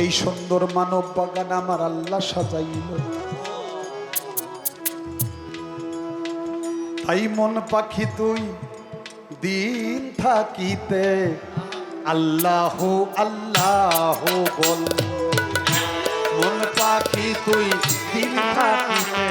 এই সুন্দর মানব বাগান আমার আল্লাহ সাজাইল। তাই মন পাখি তুই দিন থাকিতে আল্লাহ আল্লাহ বল। মন পাখি তুই দিন থাকিতে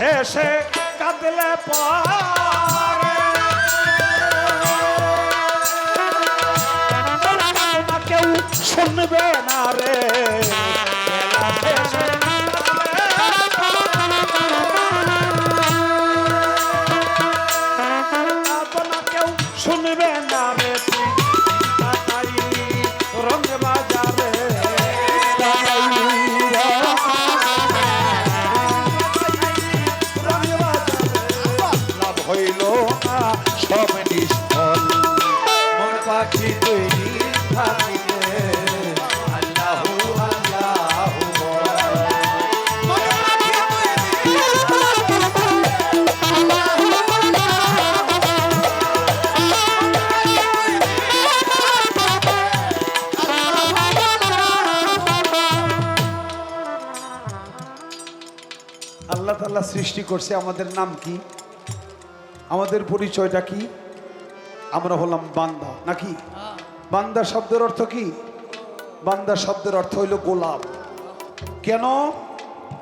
শেষে কাঁদলে পরে। কেউ শুনবে না রে। শুনবে না রে। আল্লাহ তাল্লাহ সৃষ্টি করছে আমাদের নাম কি? আমাদের পরিচয়টা কি? আমরা হলাম বান্দা, নাকি? বান্দা শব্দের অর্থ কি? বান্দা শব্দের অর্থ হইল গোলাপ কেন?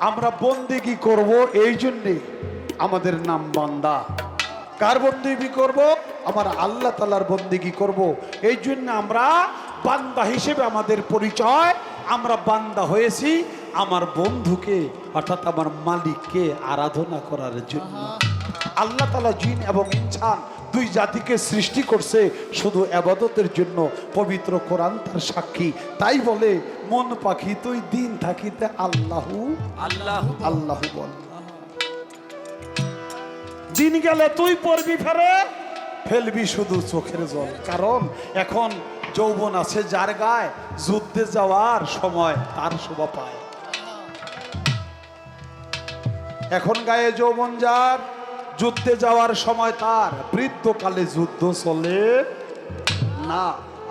আমরা বন্দিগি করব এই জন্যে আমাদের নাম বান্দা। কার বন্দিগি করব? আমার আল্লাহ তালার বন্দিগি করব। এই জন্য আমরা বান্দা হিসেবে আমাদের পরিচয়, আমরা বান্দা হয়েছি। আমার বন্ধুকে অর্থাৎ আমার মালিককে আরাধনা করার জন্য। আল্লাহ তালা জিন এবং ইনসান দুই জাতিকে সৃষ্টি করছে শুধু আবাদতের জন্য পবিত্র কোরআন তার সাক্ষী। তাই বলে মন পাখি তুই দিন থাকিতে আল্লাহু আল্লাহ আল্লাহু বল। দিন গেলে তুই পড়বি ফেরে ফেলবি শুধু চোখের জল। কারণ এখন যৌবন আছে যার গায়ে যুদ্ধে যাওয়ার সময় তার শোভা পায়। এখন গায়ে যৌবন যার, যুদ্ধে যাওয়ার সময় তার। বৃদ্ধকালে যুদ্ধ চলে। না,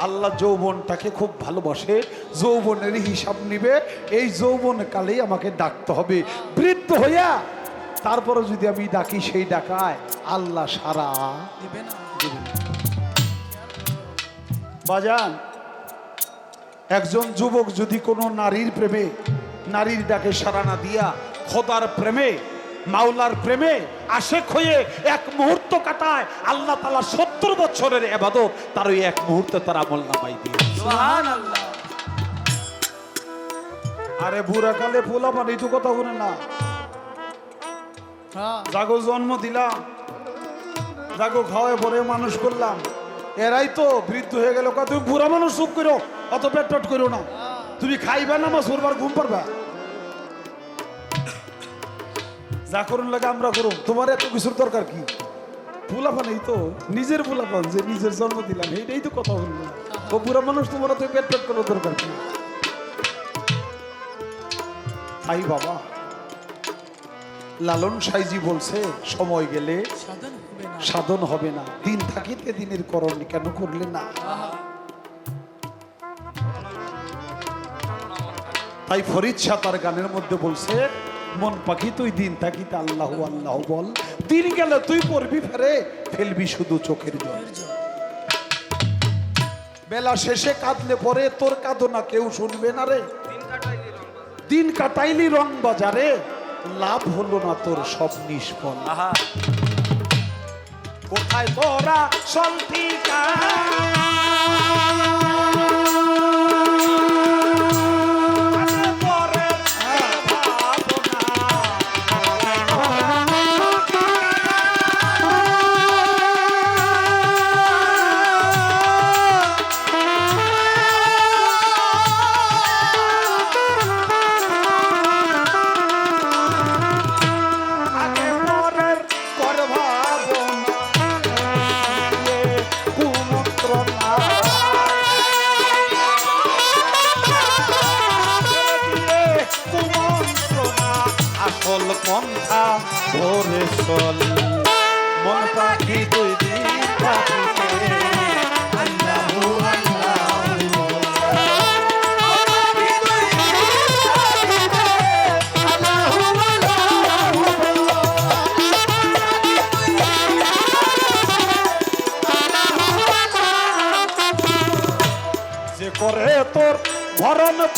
আল্লাহ যৌবনটাকে খুব ভালোবাসে, যৌবনের হিসাব নিবে, এই যৌবন কালেই আমাকে ডাকতে হবে। বৃদ্ধ হইয়া, তারপরে যদি আমি ডাকি সেই ডাকায়, আল্লাহ সারা। বাজান, একজন যুবক যদি কোনো নারীর প্রেমে, নারীর ডাকে সারা না দিয়া খোদার প্রেমে মাওলার প্রেমে আশেক হয়ে এক মুহূর্ত কাটায় আল্লাহ তালা সত্তর বছরের এবাদত তার ওই এক মুহূর্তে তার আমল নামাই দিয়ে আরে বুড়া কালে পোলা পানি তো কথা বলে না। হ্যাঁ। জাগো জন্ম দিলাম জাগো খাওয়ায় পরে মানুষ করলাম। এরাই তো বৃদ্ধ হয়ে গেল তুমি বুড়া মানুষ চুপ করো অত পেট পেট করো না। তুমি খাইবে না মা সরবার ঘুম পারবা যা করুন লাগে আমরা করুন তোমার এত কিছুর দরকার কি? ফুলাফান এই তো নিজের ফুলাফান যে নিজের জন্ম দিলাম এইটাই তো কথা বলব। ও বুড়া মানুষ তোমার তো পেট পেট করার দরকার কি? আই বাবা লালন সাইজি বলছে সময় গেলে সাধন হবে না। সাধন হবে না। দিন থাকিতে দিনের করণ কেন করলে না? তাই ফরিদ শাহ তার গানের মধ্যে বলছে মন পাখি তুই দিন থাকিতে আল্লাহ আল্লাহ বল। দিন গেলে তুই পড়বি ফেরে ফেলবি শুধু চোখের জল। বেলা শেষে কাঁদলে পরে তোর কাঁদো না কেউ শুনবে না রে। দিন কাটাইলি রং বাজারে। লাভ হলো না তোর সব নিষ্ফল। কোথায় তোরা সন্তিকা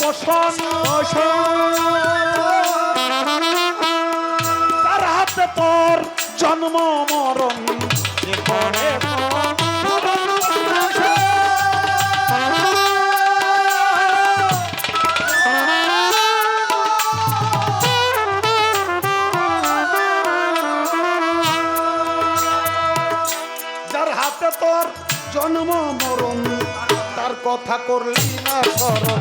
পোষণ তার হাতে তোর জন্ম মরণ জন্ম মরণ তার কথা করলি না স্মরণ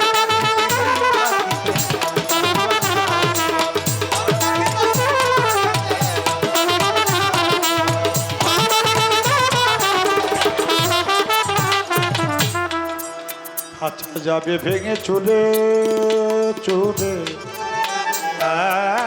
যাবে ভেঙে চলে চলে। আহ,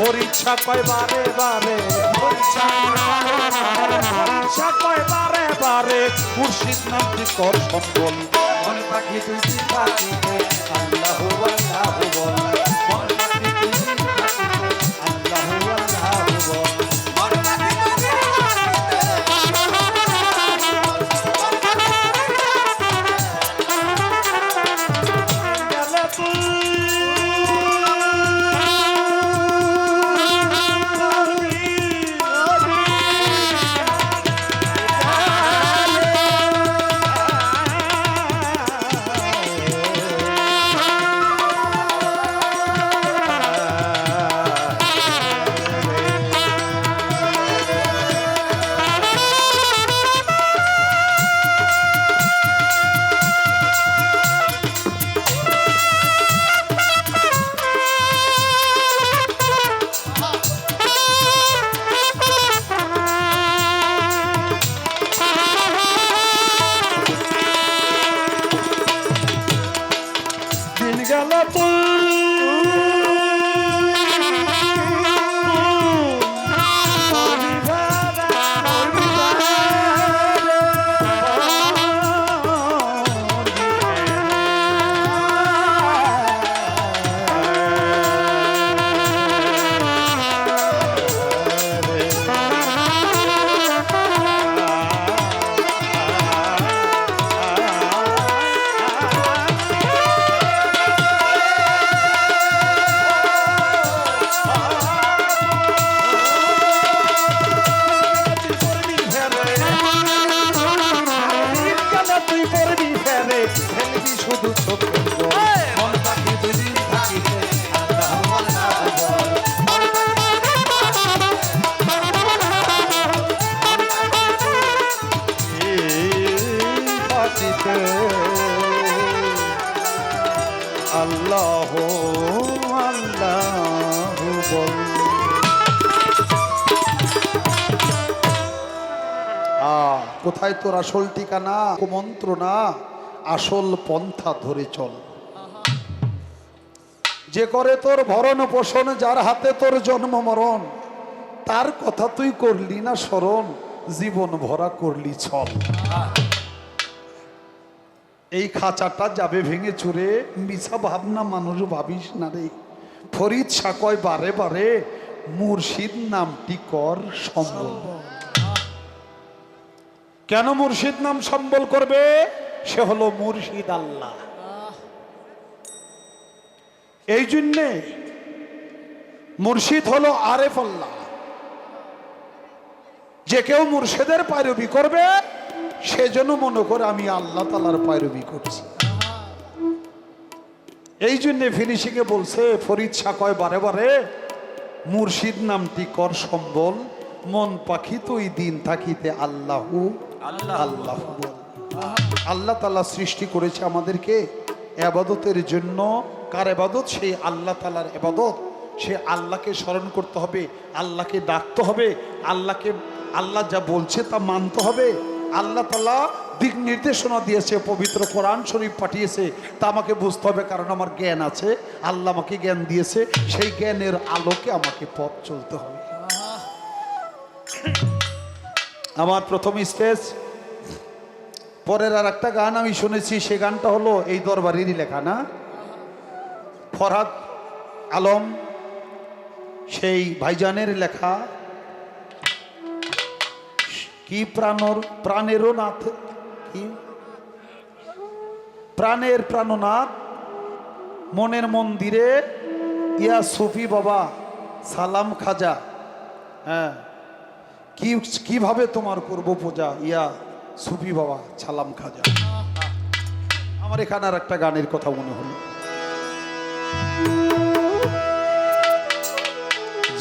পরীক্ষা কয় বারে বারে পরীক্ষা কয় বারে বারে, মুর্শিদ নামটি কর সম্বল মন পাখি তুই পাখি আল্লাহু আল্লাহু বল। কোথায় তোর আসল ঠিকানা? মন্ত্র না, আসল পন্থা ধরে চল। যে করে তোর ভরণ পোষণ, যার হাতে তোর জন্ম মরণ, তার কথা তুই করলি না স্মরণ, জীবন ভরা করলি ছল। এই খাঁচাটা যাবে ভেঙে চুরে, মিছা ভাবনা মানুষ ভাবিস না রে। ফরিদ সাকয় বারে বারে, মুর্শিদ নামটি কর সম্বল। কেন মুর্শিদ নাম সম্বল করবে? সে হলো মুর্শিদ আল্লাহ। এই জন্যে মুর্শিদ হলো আরেফ আল্লাহ। যে কেউ মুর্শিদের পায়রবি করবে সেজন্য মনে করে আমি আল্লাহ তালার পায়রবি করছি। এই জন্যে ফিনিশিংয়ে বলছে, ফরিদ সাকয় বারে বারে, মুর্শিদ নামটি কর সম্বল, মন পাখি তুই দিন থাকিতে আল্লাহু আল্লাহ আল্লাহ তালা সৃষ্টি করেছে আমাদেরকে এবাদতের জন্য। কার এবাদত? সেই আল্লাহ তালার এবাদত। সে আল্লাহকে স্মরণ করতে হবে, আল্লাহকে ডাকতে হবে, আল্লাহকে, আল্লাহ যা বলছে তা মানতে হবে। আল্লাহ তালা দিক নির্দেশনা দিয়েছে, পবিত্র কোরআন শরীফ পাঠিয়েছে। তা আমাকে বুঝতে হবে কারণ আমার জ্ঞান আছে। আল্লাহ আমাকে জ্ঞান দিয়েছে। সেই জ্ঞানের আলোকে আমাকে পথ চলতে হবে। আমার প্রথম স্টেজ। পরের আর একটা গান আমি শুনেছি, সে গানটা হলো এই দরবারেরই লেখা, না? ফরহাদ আলম, সেই ভাইজানের লেখা। কি প্রাণর, প্রাণেরও নাথ, কি? প্রাণের প্রাণনাথ, মনের মন্দিরে, ইয়া সুফি বাবা, সালাম খাজা হ্যাঁ। কি, কীভাবে তোমার করব পূজা? ইয়া সুফি বাবা সালাম খাজা। আমার এখানে আর একটা গানের কথা মনে হলো।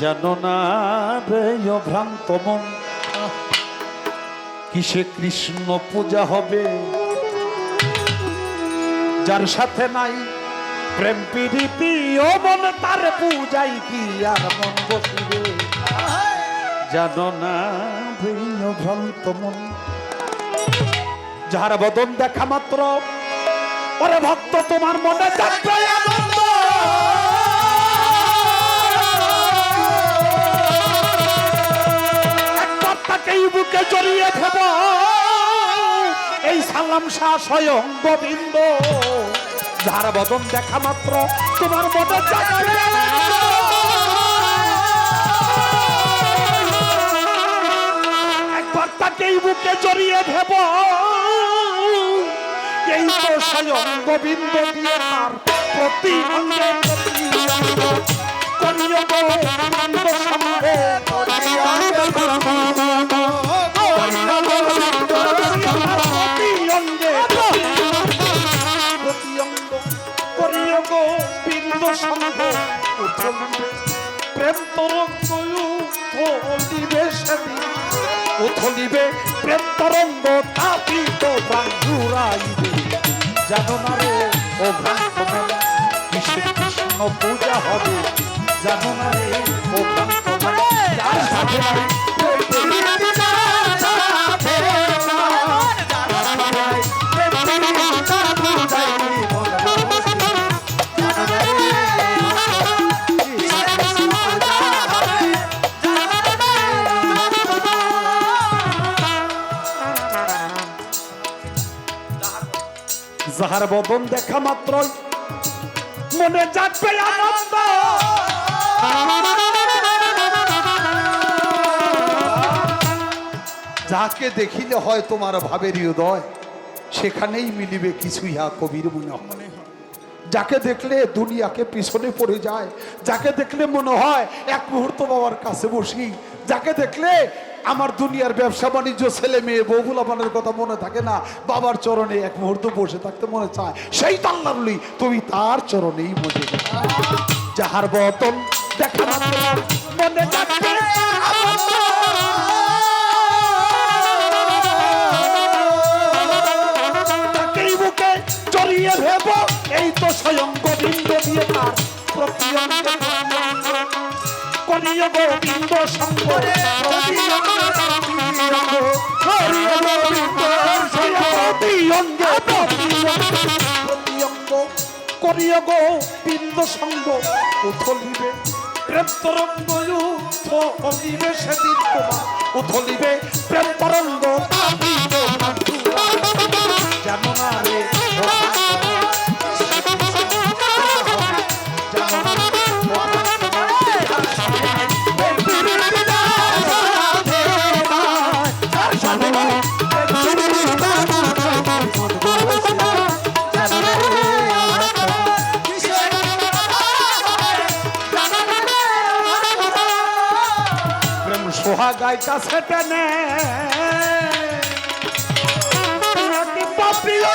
জানো না ভ্রান্ত মন, কিসে কৃষ্ণ পূজা হবে? যার সাথে নাই প্রেম প্রীতি ও মন তার পূজাই কি আর মন বসিবে? জানো না ভ্রান্ত মন। যাহার বদন দেখা মাত্র, ওরে ভক্ত, তোমার মনে যাত্রা আনন্দ একবার তাকেই বুকে জড়িয়ে ভেব, এই সালাম শাহ স্বয়ং গোবিন্দ। যাহার বদন দেখা মাত্র, তোমার মনে যাত্রা তাকেই বুকে জড়িয়ে ভেব এই তো স্বয়ং গোবিন্দ দিয়ে তার প্রতি প্রেম তরঙ্গ উথলিবে, প্রেম তরঙ্গ তাপিত প্রাণ জুড়াইবে জানো না রে, ও ভ্রান্ত মন কৃষ্ণ পূজা হবে? জানো বদন দেখা মাত্রই। মনে যাচ্ছে আনন্দ। যাকে দেখিলে হয় তোমার ভাবের হৃদয়, সেখানেই মিলিবে কিছু ইহা কবির মনে হয়। যাকে দেখলে দুনিয়াকে পিছনে পড়ে যায়, যাকে দেখলে মনে হয় এক মুহূর্ত বাবার কাছে বসি, যাকে দেখলে আমার দুনিয়ার ব্যবসা বাণিজ্য, ছেলে মেয়ে বহুল বগুলাবানের কথা মনে থাকে না। বাবার চরণে এক মুহূর্ত বসে থাকতে মনে চায়। সেই তাল্লারুলি তুমি তার চরণেই বসে যাহার বতন দেখা অঙ্গে প্রতি অঙ্গ সঙ্গ উথলিবে প্রেম তরঙ্গ উথলিবে সেদিন তোমার উথলিবে প্রেম তরঙ্গ জানো না রে ও কাছে টেনে। নাকি পাপিও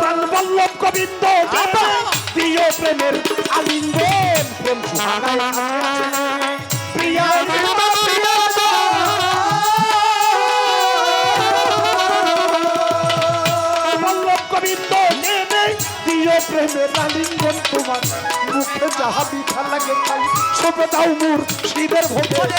প্রাণ বল্লভ গোবিন্দ যাবে প্রেমের আলিঙ্গন প্রেম প্রেমের আলিঙ্গন তোমার। মুখে যাহা বিঠা লাগে তাই সবে দাও মুর শিবের ও ভক্ত।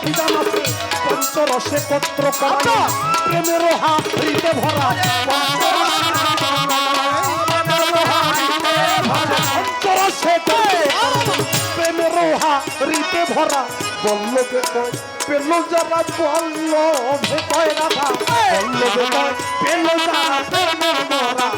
বিধান আছে পঞ্চরসে পত্র করা প্রেমের হাত হৃদে ভরা পঞ্চরসে প্রেমের হাত হৃদে ভরা বল্লভে কয় পেল যারা কয় পেল যারা প্রেমের না